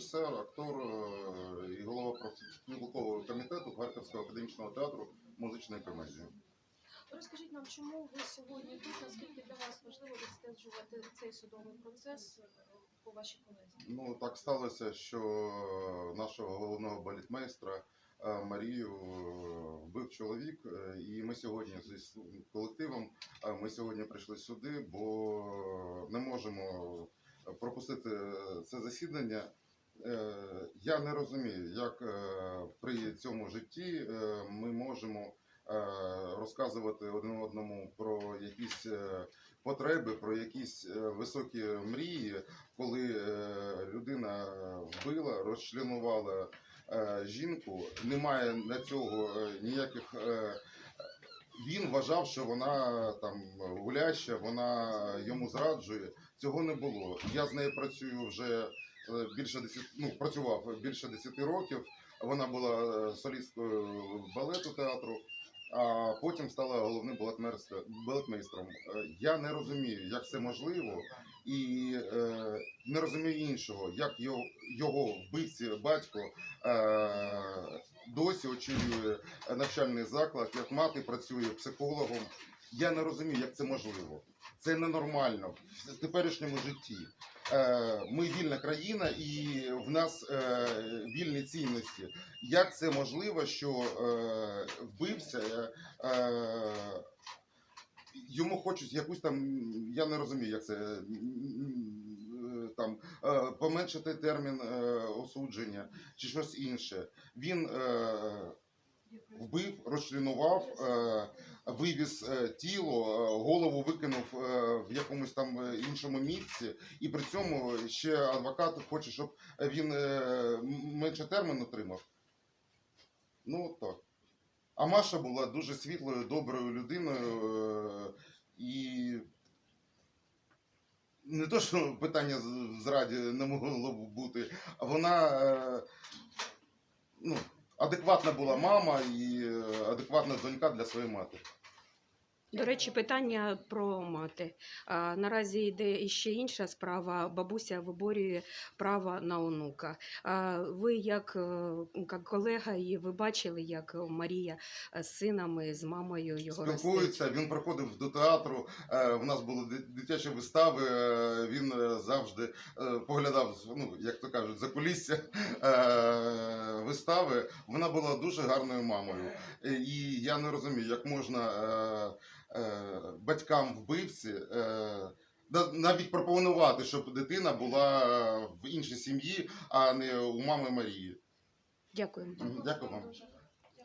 режисер, актор е, і голова профспілкового комітету Харківського академічного театру музичної комедії. Розкажіть нам, чому ви сьогодні тут? Наскільки для вас важливо відстежувати цей судовий процес е, по вашій колезі? Ну так сталося, що нашого головного балетмейстра е, Марію вбив чоловік, і ми сьогодні с- колективом ми сьогодні прийшли сюди, бо не можемо пропустити це засідання. Е, Я не розумію, як е, при цьому житті е, ми можемо розказувати один одному про якісь потреби, про якісь високі мрії, коли людина вбила, розчленувала жінку, немає на цього ніяких. Він вважав, що вона там гуляща, вона йому зраджує. Цього не було. Я з нею працюю вже більше 10, ну, працював більше 10 років. Вона була е, солісткою балету театру, а потім стала головним балетмейстром. Е, Я не розумію, як це можливо, і е, не розумію іншого, як його, його вбивці батько е, досі очолює навчальний заклад, як мати працює психологом. Я не розумію, як це можливо. Це ненормально в теперішньому житті. Е, Ми вільна країна і в нас е, вільні цінності. Як це можливо, що е, вбивця е, йому хочуть якусь там, я не розумію, як це там поменшити термін осудження чи щось інше. Він вбив, розчленував, е, вивіз е, тіло, е, голову викинув в якомусь там іншому місці, і при цьому ще адвокат хоче, щоб він менше термін отримав. Ну так. А Маша була дуже світлою, доброю людиною. І не то, що питання в зраді не могло б бути, а вона ну, адекватна була мама і адекватна донька для своєї матері. До речі, питання про мати. А, наразі йде іще інша справа. Бабуся виборює право на онука. А, ви, як, е, як колега, і ви бачили, як Марія з сином і з мамою його ростить? Він приходив до театру. е, У нас були дитячі вистави. е, Він завжди поглядав, ну як то кажуть, за кулісся вистави. Вона була дуже гарною мамою. Е, І я не розумію, як можна е, е, батькам вбивці. е, Навіть пропонувати, щоб дитина була в іншій сім'ї, а не у мами Марії. Дякую. Дякую вам.